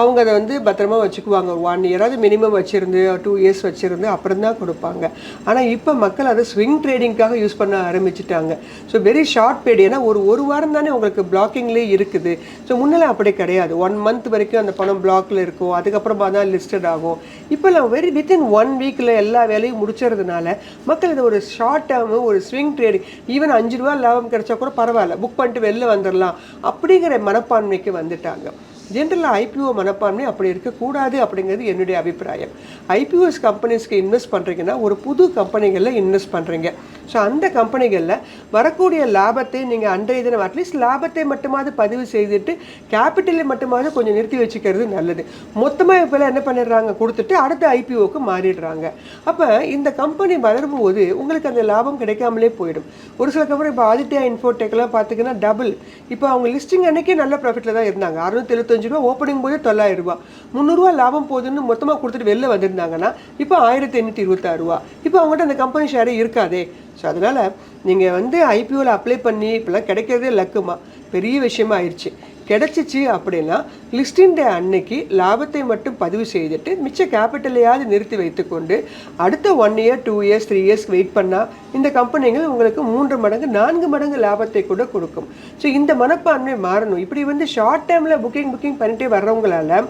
அவங்க அதை வந்து பத்திரமா வச்சுக்குவாங்க. ஒன் இயராவது மினிமம் வச்சுருந்து டூ இயர்ஸ் வச்சுருந்து அப்புறம் தான் கொடுப்பாங்க. ஆனால் இப்போ மக்கள் அதை ஸ்விங் ட்ரேடிங்காக யூஸ் பண்ண ஆரம்பிச்சிட்டாங்க. ஸோ வெரி ஷார்ட் பீரியட் ஏன்னா ஒரு ஒரு வாரம் தானே உங்களுக்கு பிளாக்கிங்லேயே இருக்குது. ஸோ முன்னெல்லாம் அப்படி கிடையாது. ஒன் மந்த் வரைக்கும் அந்த பணம் பிளாக்ல இருக்கும். அதுக்கப்புறமா தான் லிஸ்டட் ஆகும். இப்போல்லாம் வெரி வித்தின் ஒன் வீக்கில் எல்லா வேலையும் முடிச்சறதுனால மக்கள் இதை ஒரு ஷார்ட் டேர்மு ஒரு ஸ்விங் ட்ரேடிங் ஈவன் அஞ்சு ரூபா லாபம் கிடைச்சா கூட பரவாயில்ல. புக் பண்ணிட்டு வெளில வந்து வந்துடலாம் அப்படிங்கிற மனப்பான்மைக்கு வந்துட்டாங்க. ஜென்ரலாக ஐபிஓ மனப்பான்மை அப்படி இருக்கக்கூடாது அப்படிங்கிறது என்னுடைய அபிப்பிராயம். ஐபிஓஸ் கம்பெனிஸ்க்கு இன்வெஸ்ட் பண்ணுறீங்கன்னா ஒரு புது கம்பெனிகளில் இன்வெஸ்ட் பண்ணுறீங்க ஸோ அந்த கம்பெனிகளில் வரக்கூடிய லாபத்தை நீங்கள் அன்றைய தினம் அட்லீஸ்ட் லாபத்தை மட்டுமாவது பதிவு செய்துட்டு கேபிட்டலை மட்டுமாவது கொஞ்சம் நிறுத்தி வச்சுக்கிறது நல்லது. மொத்தமாக இப்போ என்ன பண்ணிடுறாங்க? கொடுத்துட்டு அடுத்த ஐபிஓக்கு மாறிடுறாங்க. அப்போ இந்த கம்பெனி வளரும் போது உங்களுக்கு அந்த லாபம் கிடைக்காமலே போயிடும். ஒரு சில கம்பெனி இப்போ ஆதித்யா இன்ஃபோடெக்லாம் பார்த்தீங்கன்னா டபுள் இப்போ அவங்க லிஸ்டிங் அன்றைக்கே நல்ல ப்ராஃபிட்டில் தான் இருந்தாங்க. அறுநூத்தி எழுபத்தஞ்சு ரூபா ஓப்பனிங் போதே தொள்ளாயிரம் ரூபா முந்நூறுரூவா லாபம் போகுதுன்னு மொத்தமாக கொடுத்துட்டு வெளில வந்திருந்தாங்கன்னா இப்போ ஆயிரத்தி எண்ணூற்றி இருபத்தாறு ரூபா இப்போ அவங்ககிட்ட அந்த கம்பெனி ஷேரே இருக்காதே. ஸோ அதனால் நீங்கள் வந்து ஐபிஓவில் அப்ளை பண்ணி இப்போலாம் கிடைக்கிறதே லக்குமா? பெரிய விஷயமா ஆயிடுச்சு கிடச்சிச்சு அப்படின்னா லிஸ்டின் டே அன்னைக்கு லாபத்தை மட்டும் பதிவு செய்துட்டு மிச்ச கேபிட்டலையாவது நிறுத்தி வைத்துக்கொண்டு அடுத்த one year two years three years wait பண்ணால் இந்த கம்பெனிகள் உங்களுக்கு மூன்று மடங்கு நான்கு மடங்கு லாபத்தை கூட கொடுக்கும். ஸோ இந்த மனப்பான்மை மாறணும். இப்படி வந்து ஷார்ட் டைமில் புக்கிங் புக்கிங் பண்ணிட்டே வர்றவங்களால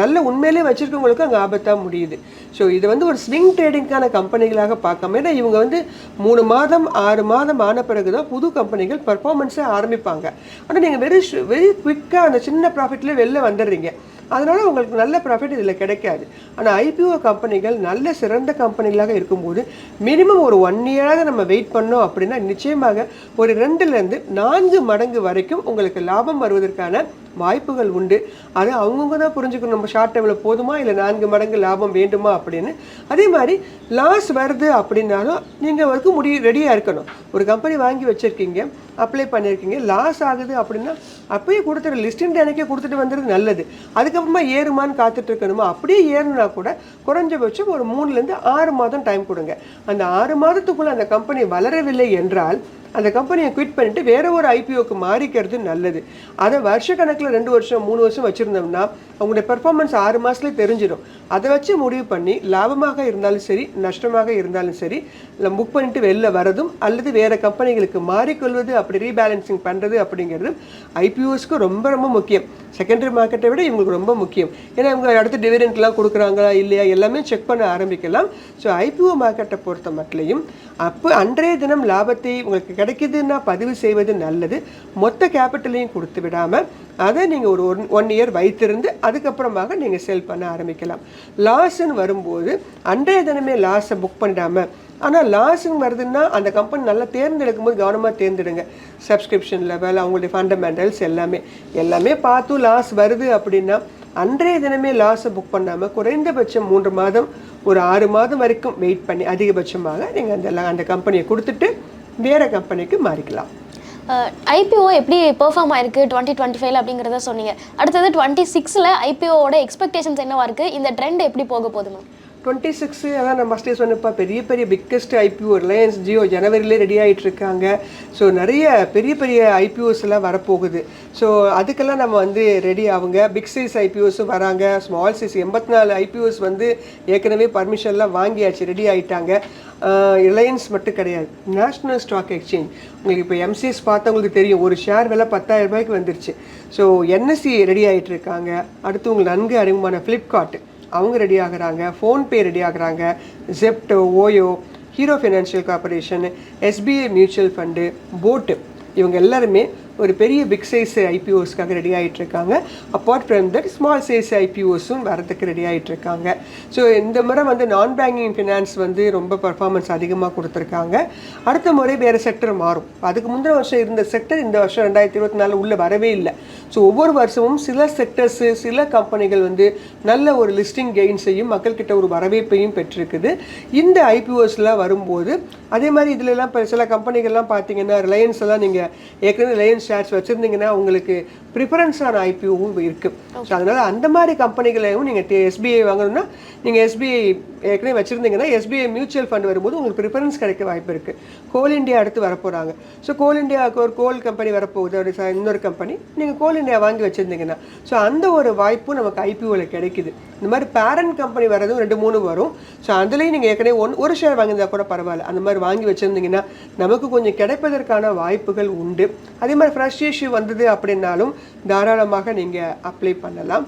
நல்ல உண்மையிலே வச்சிருக்கவங்களுக்கும் அங்கே ஆபத்தாக முடியுது. ஸோ இது வந்து ஒரு ஸ்விங் ட்ரேடிங்க்கான கம்பெனிகளாக பார்க்காம ஏன்னா இவங்க வந்து மூணு மாதம் ஆறு மாதம் ஆன பிறகு தான் புது கம்பெனிகள் பர்ஃபார்மன்ஸை ஆரம்பிப்பாங்க. ஆனால் நீங்கள் வெரி வெரி குவிக்காக அந்த சின்ன ப்ராஃபிட்லேயே வெளில வந்துடுறீங்க. அதனால் உங்களுக்கு நல்ல ப்ராஃபிட் இதில் கிடைக்காது. ஆனால் ஐபிஓ கம்பெனிகள் நல்ல சிறந்த கம்பெனிகளாக இருக்கும்போது மினிமம் ஒரு ஒன் இயராக நம்ம வெயிட் பண்ணோம் அப்படின்னா நிச்சயமாக ஒரு ரெண்டுலேருந்து நான்கு மடங்கு வரைக்கும் உங்களுக்கு லாபம் வருவதற்கான வாய்ப்புகள் உண்டு. அது அவங்கவுங்க தான் புரிஞ்சுக்கணும். நம்ம ஷார்ட் டைமில் போதுமா? இல்லை நான்கு மடங்கு லாபம் வேண்டுமா? அப்படின்னு. அதே மாதிரி லாஸ் வருது அப்படின்னாலும் நீங்கள் வரைக்கும் முடி ரெடியாக இருக்கணும். ஒரு கம்பெனி வாங்கி வச்சுருக்கீங்க அப்ளை பண்ணியிருக்கீங்க லாஸ் ஆகுது அப்படின்னா அப்பயே கொடுத்துரு. லிஸ்டின் அன்னைக்கே கொடுத்துட்டு வந்துடுது நல்லது. அதுக்கப்புறமா ஏறுமான்னு காத்துட்டு இருக்கணுமா? அப்படியே ஏறுனா கூட குறைஞ்சபட்சம் ஒரு மூணுலேருந்து ஆறு மாதம் டைம் கொடுங்க. அந்த ஆறு மாதத்துக்குள்ளே அந்த கம்பெனி வளரவில்லை என்றால் அந்த கம்பெனியை குவிட் பண்ணிட்டு வேற ஒரு ஐபிஓக்கு மாறிக்கிறது நல்லது. அதை வருஷ கணக்கில் ரெண்டு வருஷம் மூணு வருஷம் வச்சுருந்தோம்னா அவங்களுடைய பெர்ஃபார்மன்ஸ் ஆறு மாதத்துலேயே தெரிஞ்சிடும். அதை வச்சு முடிவு பண்ணி லாபமாக இருந்தாலும் சரி நஷ்டமாக இருந்தாலும் சரி இல்லை புக் பண்ணிட்டு வெளில வரதும் அல்லது வேற கம்பெனிகளுக்கு மாறிக்கொள்வது அப்படி ரீபேலன்சிங் பண்ணுறது அப்படிங்கிறது ஐபிஓஸ்க்கு ரொம்ப ரொம்ப முக்கியம். செகண்டரி மார்க்கெட்டை விட இவங்களுக்கு ரொம்ப முக்கியம். ஏன்னா இவங்க அடுத்து டிவிடெண்ட்லாம் கொடுக்குறாங்களா இல்லையா எல்லாமே செக் பண்ண ஆரம்பிக்கலாம். ஸோ ஐபிஓ மார்க்கெட்டை பொறுத்த மட்டும் அப்போ அன்றைய தினம் லாபத்தை உங்களுக்கு கிடைக்குதுன்னா பதிவு செய்வது நல்லது. மொத்த கேபிட்டலையும் கொடுத்து விடாமல் அதை நீங்கள் ஒரு ஒன் ஒன் இயர் வைத்திருந்து அதுக்கப்புறமாக நீங்கள் செல் பண்ண ஆரம்பிக்கலாம். லாஸ்ன்னு வரும்போது அன்றைய தினமே லாஸை புக் பண்ணிடாமல் ஆனால் லாஸ்ன்னு வருதுன்னா அந்த கம்பெனி நல்லா தேர்ந்தெடுக்கும் போது கவனமாக தேர்ந்தெடுங்க. சப்ஸ்கிரிப்ஷன் லெவல் அவங்களுடைய ஃபண்டமெண்டல்ஸ் எல்லாமே. எல்லாமே பார்த்தும் லாஸ் வருது அப்படின்னா அன்றைய தினமே லாஸை புக் பண்ணாமல் குறைந்தபட்சம் மூன்று மாதம் ஒரு ஆறு மாதம் வரைக்கும் வெயிட் பண்ணி அதிகபட்சமாக நீங்கள் அந்த அந்த கம்பெனியை கொடுத்துட்டு வேறு கம்பெனிக்கு மாறிக்கலாம். ஐபிஓ எப்படி பெர்ஃபார்ம் ஆயிருக்கு டுவெண்ட்டி டுவெண்ட்டி ஃபைவ் அப்படிங்கிறத சொன்னீங்க. அடுத்தது டுவெண்ட்டி சிக்ஸில் ஐபிஓவோட எக்ஸ்பெக்டேஷன்ஸ் என்னவா இருக்குது இந்த ட்ரெண்ட் எப்படி போக போகுது மேம் டுவெண்ட்டி சிக்ஸு அதான் நான் ஃபஸ்ட்டே சொன்னப்பா பெரிய பெரிய பிக்கஸ்ட் ஐபிஓ ரிலையன்ஸ் ஜியோ ஜனவரிலே ரெடி ஆகிட்டு இருக்காங்க. ஸோ நிறைய பெரிய பெரிய ஐபிஓஸ் எல்லாம் வரப்போகுது. ஸோ அதுக்கெல்லாம் நம்ம வந்து ரெடி ஆகுங்க பிக் சைஸ் ஐபிஓஸும் வராங்க. ஸ்மால் சைஸ் எண்பத்தி நாலு ஐபிஓஸ் வந்து ஏற்கனவே பர்மிஷன்லாம் வாங்கியாச்சு ரெடி ஆகிட்டாங்க ரிலையன்ஸ் மட்டும் கிடையாது. நேஷ்னல் ஸ்டாக் எக்ஸ்சேஞ்ச் உங்களுக்கு இப்போ எம்சிஎஸ் பார்த்தவங்களுக்கு தெரியும். ஒரு ஷேர் விலை பத்தாயிரம் ரூபாய்க்கு வந்துருச்சு. ஸோ என்எஸ்சி ரெடி ஆகிட்டு இருக்காங்க. அடுத்து உங்களுக்கு நன்கு அறிமுகமான ஃப்ளிப்கார்ட் அவங்க ரெடி ஆகிறாங்க ஃபோன்பே ரெடி ஆகுறாங்க Zepto OYO Hero financial corporation SBI mutual fund போட்டு இவங்க எல்லாருமே ஒரு பெரிய பிக் சைஸ் ஐபிஓஸ்க்காக ரெடி ஆகிட்டு இருக்காங்க apart from that small size ஐபிஓஸும் வரதுக்கு ரெடி ஆகிட்டு இருக்காங்க ஸோ இந்த முறை வந்து நான் பேங்கிங் ஃபினான்ஸ் வந்து ரொம்ப பர்ஃபார்மன்ஸ் அதிகமாக கொடுத்துருக்காங்க. அடுத்த முறை வேறு செக்டர் மாறும். அதுக்கு முந்தின வருஷம் இருந்த செக்டர் இந்த வருஷம் ரெண்டாயிரத்தி இருபத்தி நாலு உள்ளே வரவே இல்லை. ஸோ ஒவ்வொரு வருஷமும் சில செக்டர்ஸு சில கம்பெனிகள் வந்து நல்ல ஒரு லிஸ்டிங் கெயின்ஸையும் மக்கள்கிட்ட ஒரு வரவேற்பையும் பெற்றிருக்குது. இந்த ஐபிஓஸ்லாம் வரும்போது அதே மாதிரி இதுலலாம் இப்போ சில கம்பெனிகள்லாம் பார்த்தீங்கன்னா ரிலையன்ஸ் எல்லாம் நீங்கள் ஏற்கனவே ரிலையன்ஸ் ஷேர்ஸ் வச்சுருந்தீங்கன்னா உங்களுக்கு ப்ரிஃபரன்ஸான ஐபிஓவும் இருக்குது ஸோ அதனால் அந்த மாதிரி கம்பெனிகளையும் நீங்கள் எஸ்பிஐ வாங்கணும்னா நீங்கள் எஸ்பிஐ ஏற்கனவே வச்சுருந்தீங்கன்னா எஸ்பிஐ மியூச்சுவல் ஃபண்ட் வரும்போது உங்களுக்கு ப்ரிஃபரன்ஸ் கிடைக்க வாய்ப்பு இருக்குது கோல் இந்தியா அடுத்து வரப்போகிறாங்க ஸோ கோல் இந்தியாவுக்கு ஒரு கோல் கம்பெனி வரப்போகுது. இன்னொரு கம்பெனி நீங்கள் கோல் இந்தியா வாங்கி வச்சுருந்தீங்கன்னா ஸோ அந்த ஒரு வாய்ப்பும் நமக்கு ஐபிஓவில் கிடைக்குது. இந்த மாதிரி பேரண்ட் கம்பெனி வரதும் ரெண்டு மூணு வரும். ஸோ அதுலேயும் நீங்கள் ஏற்கனவே ஒன் ஒரு ஷேர் வாங்கியிருந்தா கூட பரவாயில்ல. அந்த மாதிரி வாங்கி வச்சுருந்தீங்கன்னா நமக்கு கொஞ்சம் கிடைப்பதற்கான வாய்ப்புகள் உண்டு. அதே மாதிரி ஃப்ரெஷ் இஷ்யூ வந்தது அப்படின்னாலும் தாராளமாக நீங்கள் அப்ளை பண்ணலாம்.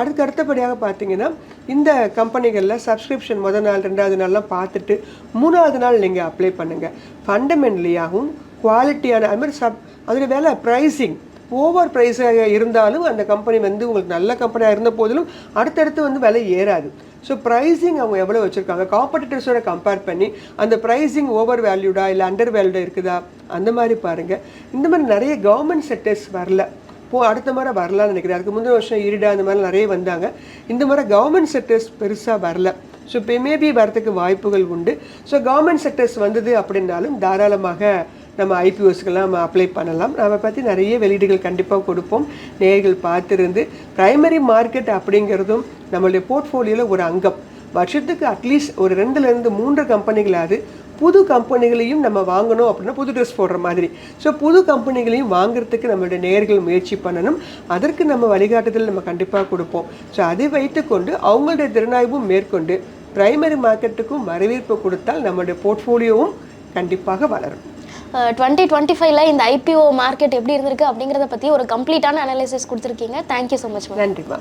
அடுத்து அடுத்தபடியாக பார்த்தீங்கன்னா இந்த கம்பெனிகளில் சப்ஸ்கிரிப்ஷன் முதல் நாள் ரெண்டாவது நாள்லாம் பார்த்துட்டு மூணாவது நாள் நீங்கள் அப்ளை பண்ணுங்கள் ஃபண்டமெண்ட்லியாகவும் குவாலிட்டியான அது மாதிரி சப் அதில் வேலை ப்ரைஸிங் ஓவர் ப்ரைஸாக இருந்தாலும் அந்த கம்பெனி வந்து உங்களுக்கு நல்ல கம்பெனியாக இருந்த போதிலும் அடுத்தடுத்து வந்து விலை ஏறாது. ஸோ ப்ரைஸிங் அவங்க எவ்வளோ வச்சுருக்காங்க? காம்படிட்டர்ஸோட கம்பேர் பண்ணி அந்த ப்ரைஸிங் ஓவர் வேல்யூடா இல்லை அண்டர் வேல்யூடா இருக்குதா? அந்த மாதிரி பாருங்கள் இந்த மாதிரி நிறைய கவர்மெண்ட் செக்டர்ஸ் வரல. போ அடுத்த முறை வரலான்னு நினைக்கிறேன். அதுக்கு முந்தின வருஷம் இருடா அந்த மாதிரி நிறைய வந்தாங்க. இந்த முறை கவர்மெண்ட் செக்டர்ஸ் பெருசாக வரல. ஸோ இப்போ மேபி வரத்துக்கு வாய்ப்புகள் உண்டு. ஸோ கவர்மெண்ட் செக்டர்ஸ் வந்தது அப்படின்னாலும் தாராளமாக நம்ம ஐபிஓஸ்க்கெல்லாம் நம்ம அப்ளை பண்ணலாம். நம்ம பற்றி நிறைய வெளியீடுகள் கண்டிப்பாக கொடுப்போம். நேர்கள் பார்த்துருந்து ப்ரைமரி மார்க்கெட் அப்படிங்கிறதும் நம்மளுடைய போர்ட்ஃபோலியோவில் ஒரு அங்கம். வருஷத்துக்கு அட்லீஸ்ட் ஒரு ரெண்டுலேருந்து மூன்று கம்பெனிகளாவது புது கம்பெனிகளையும் நம்ம வாங்கணும் அப்படின்னா புது ட்ரெஸ் போடுற மாதிரி. ஸோ புது கம்பெனிகளையும் வாங்குறதுக்கு நம்மளுடைய நேயர்கள் முயற்சி பண்ணணும். அதற்கு நம்ம வழிகாட்டுதல் நம்ம கண்டிப்பாக கொடுப்போம். ஸோ அதை வைத்துக்கொண்டு அவங்களுடைய திறனாய்வும் மேற்கொண்டு பிரைமரி மார்க்கெட்டுக்கும் வரவேற்பு கொடுத்தால் நம்மளுடைய போர்ட்ஃபோலியோவும் கண்டிப்பாக வளரும். டுவெண்ட்டி டுவெண்ட்டி ஃபைவ்ல இந்த ஐபிஓ மார்க்கெட் எப்படி இருந்திருக்கு அப்படிங்கிறத பற்றி ஒரு கம்ப்ளீட்டான அனாலிசிஸ் கொடுத்துருக்கீங்க. தேங்க்யூ ஸோ மச் நன்றிமா